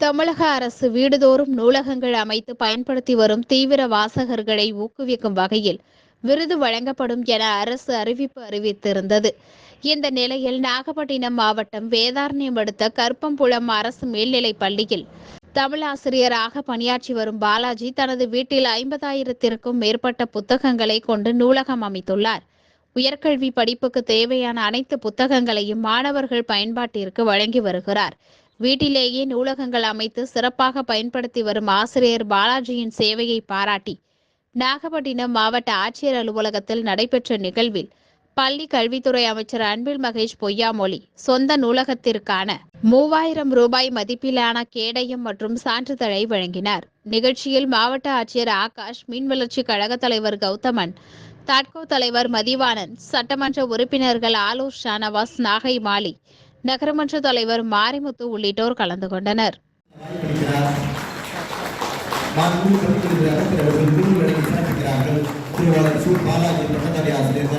தமிழக அரசு வீடுதோறும் நூலகங்கள் அமைத்து பயன்படுத்தி வரும் தீவிர வாசகர்களை ஊக்குவிக்கும் வகையில் விருது வழங்கப்படும் என அரசு அறிவிப்பு அறிவித்திருந்தது. இந்த நிலையில் நாகப்பட்டினம் மாவட்டம் வேதாரண்யம் அடுத்த கற்பம்புளம் அரசு மேல்நிலைப் பள்ளியில் தமிழாசிரியராக பணியாற்றி வரும் பாலாஜி தனது வீட்டில் ஐம்பதாயிரத்திற்கும் மேற்பட்ட புத்தகங்களை கொண்டு நூலகம் அமைத்துள்ளார். உயர்கல்வி படிப்புக்கு தேவையான அனைத்து புத்தகங்களையும் மாணவர்கள் பயன்பாட்டிற்கு வழங்கி வருகிறார். வீட்டிலேயே நூலகங்கள் அமைத்து சிறப்பாக பயன்படுத்தி வரும் ஆசிரியர் பாலாஜியின் சேவையை பாராட்டி நாகப்பட்டினம் மாவட்ட ஆட்சியர் அலுவலகத்தில் நடைபெற்ற நிகழ்வில் பள்ளி கல்வித்துறை அமைச்சர் அன்பில் மகேஷ் பொய்யாமொழி சொந்த நூலகத்திற்கான மூவாயிரம் ரூபாய் மதிப்பிலான கேடயம் மற்றும் சான்றிதழை வழங்கினார். நிகழ்ச்சியில் மாவட்ட ஆட்சியர் ஆகாஷ் மீன் வளர்ச்சி கழக தலைவர் கௌதமன் தாட்கோ தலைவர் மதிவானன் சட்டமன்ற உறுப்பினர்கள் ஆலூர் ஷானவாஸ் நாகை மாலி நகரமன்ற தலைவர் மாரிமுத்து உள்ளிட்டோர் கலந்து கொண்டனர். பாலாஜி பட்டதாரி ஆசிரியர்